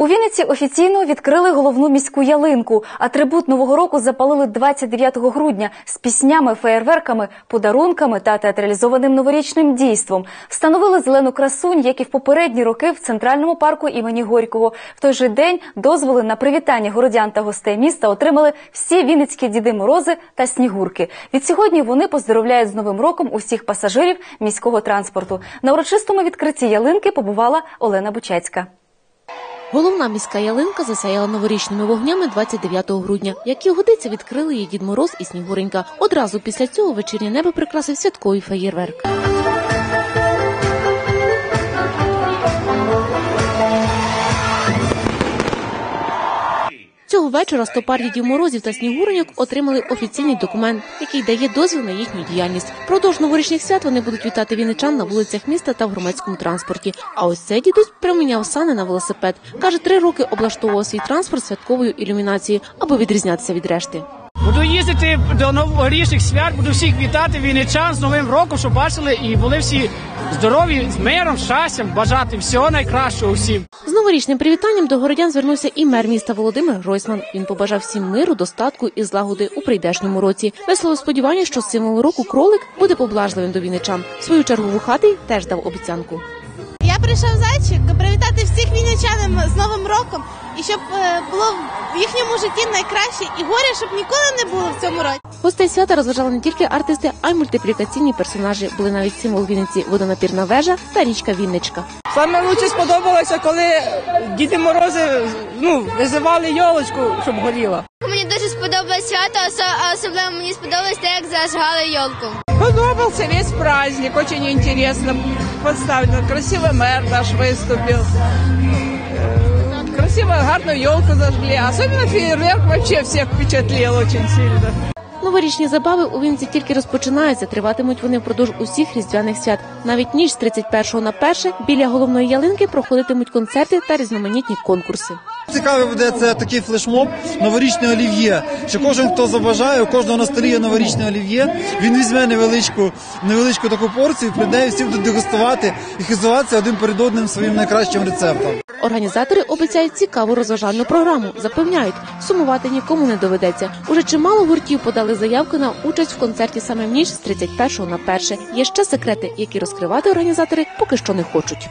У Вінниці офіційно відкрили головну міську ялинку. Атрибут нового року запалили 29 грудня з піснями, феєрверками, подарунками та театралізованим новорічним дійством. Встановили зелену красунь, як і в попередні роки в центральному парку імені Горького. В той же день дозволи на привітання городян та гостей міста отримали всі вінницькі діди морози та снігурки. Відсьогодні вони поздоровляють з новим роком усіх пасажирів міського транспорту. На урочистому відкритті ялинки побувала Олена Бучацька. Головна міська ялинка засяяла новорічними вогнями 29 грудня. Як і годиться, відкрили її Дід Мороз і Снігуренька. Одразу після цього вечірнє небо прикрасив святковий феєрверк. Цього вечора 100 пар дідів морозів та снігуреньок отримали офіційний документ, який дає дозвіл на їхню діяльність. Продовж новорічних свят вони будуть вітати віничан на вулицях міста та в громадському транспорті. А ось цей дідусь приміняв сани на велосипед. Каже, три роки облаштовував свій транспорт святковою ілюмінацією, аби відрізнятися від решти. Буду їздити до новорічних свят, буду всіх вітати вінничан з Новим роком, щоб бачили і були всі здорові, з миром, щастям, бажати всього найкращого всім. З новорічним привітанням до городян звернувся і мер міста Володимир Гройсман. Він побажав всім миру, достатку і злагоди у прийдешньому році. Висловив сподівання, що символ року кролик буде поблажливим до вінничан. В свою чергу вухатий теж дав обіцянку. Прийшов зайчик привітати всіх вінничанам з Новим роком і щоб е, було в їхньому житті найкраще і горя, щоб ніколи не було в цьому році. Гостей свята розважали не тільки артисти, а й мультиплікаційні персонажі. Були навіть символ Вінниці водонапірна вежа та річка Вінничка. Саме лучше сподобалося, коли Діди Морози ну, визивали йолочку, щоб горіла. Мені дуже сподобалось свято, осо- особливо мені сподобалось те, як зажгали йолку. Подобался весь праздник, очень интересно поставлено. Красиво мэр наш выступил. Э, Красиво, гарно елку зажгли. Особенно фейерверк вообще всех впечатлил очень сильно. Новорічні забави у Вінниці тільки розпочинаються. Триватимуть вони впродовж усіх різдвяних свят. Навіть ніч з 31 на 1 біля головної ялинки проходитимуть концерти та різноманітні конкурси. Цікавий буде це такий флешмоб новорічне олів'є. Що кожен, хто забажає, у кожного на столі є новорічне олів'є. Він візьме невеличку, невеличку таку порцію, прийде і всі будуть дегустувати і хизуватися один перед одним своїм найкращим рецептом. Організатори обіцяють цікаву розважальну програму. Запевняють, сумувати нікому не доведеться. Уже чимало гуртів подали заявки на участь в концерті саме в ніч з 31 на 1. Є ще секрети, які розкривати організатори поки що не хочуть.